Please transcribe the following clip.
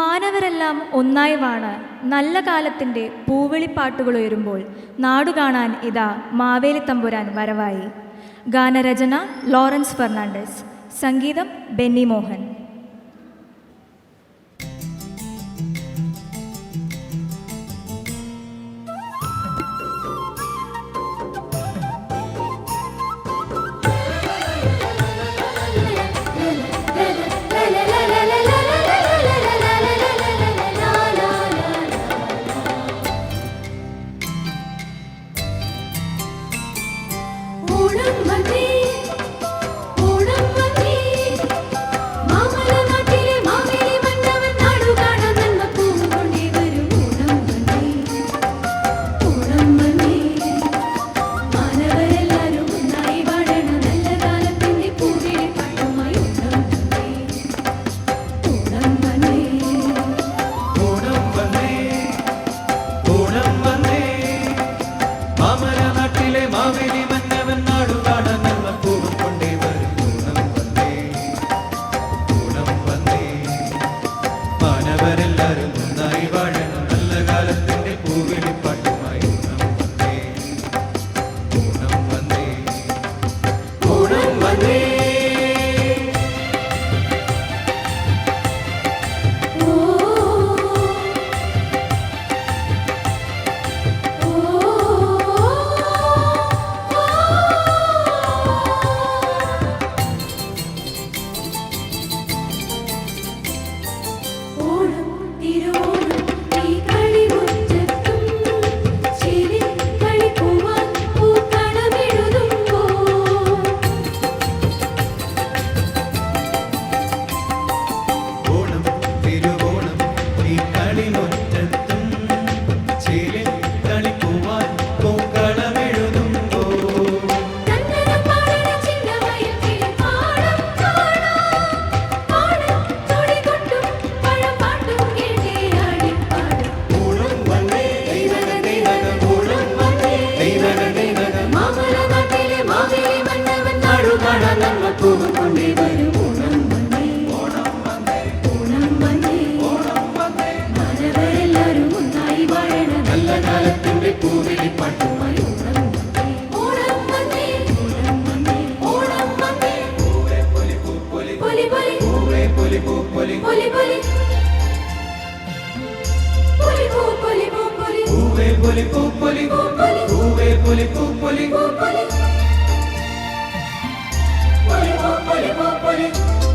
മാനവരെല്ലാം ഒന്നായി വാണ് നല്ല കാലത്തിന്റെ പൂവിളിപ്പാട്ടുകൾ ഉയരുമ്പോൾ നാടു കാണാൻ ഇതാ മാവേലി തമ്പുരാൻ വരവായി. ഗാനരചന ലോറൻസ് ഫെർണാണ്ടസ്. സംഗീതം ബെന്നി മോഹൻ. കാണാൻ നമ്മ പൂവ് കൊണ്ടേ വരും ഓണം വന്നേ ഓണം വന്നേ മാനവരെല്ലാരും ഒന്നായി വാഴണം നല്ല കാലത്തിന്റെ പൂവിളിപ്പാട്ടുമായി ഓണം വന്നേ ഓണം വന്നേ ഓണം വന്നേ പൊലി പൊലി പൂവേ പൊലി പൂ പൊലി പൊലി പൊലി പൊലി പൂ പൊലി പൂ പൊലി പൂവേ പൊലി പൂ പൊലി Napoli.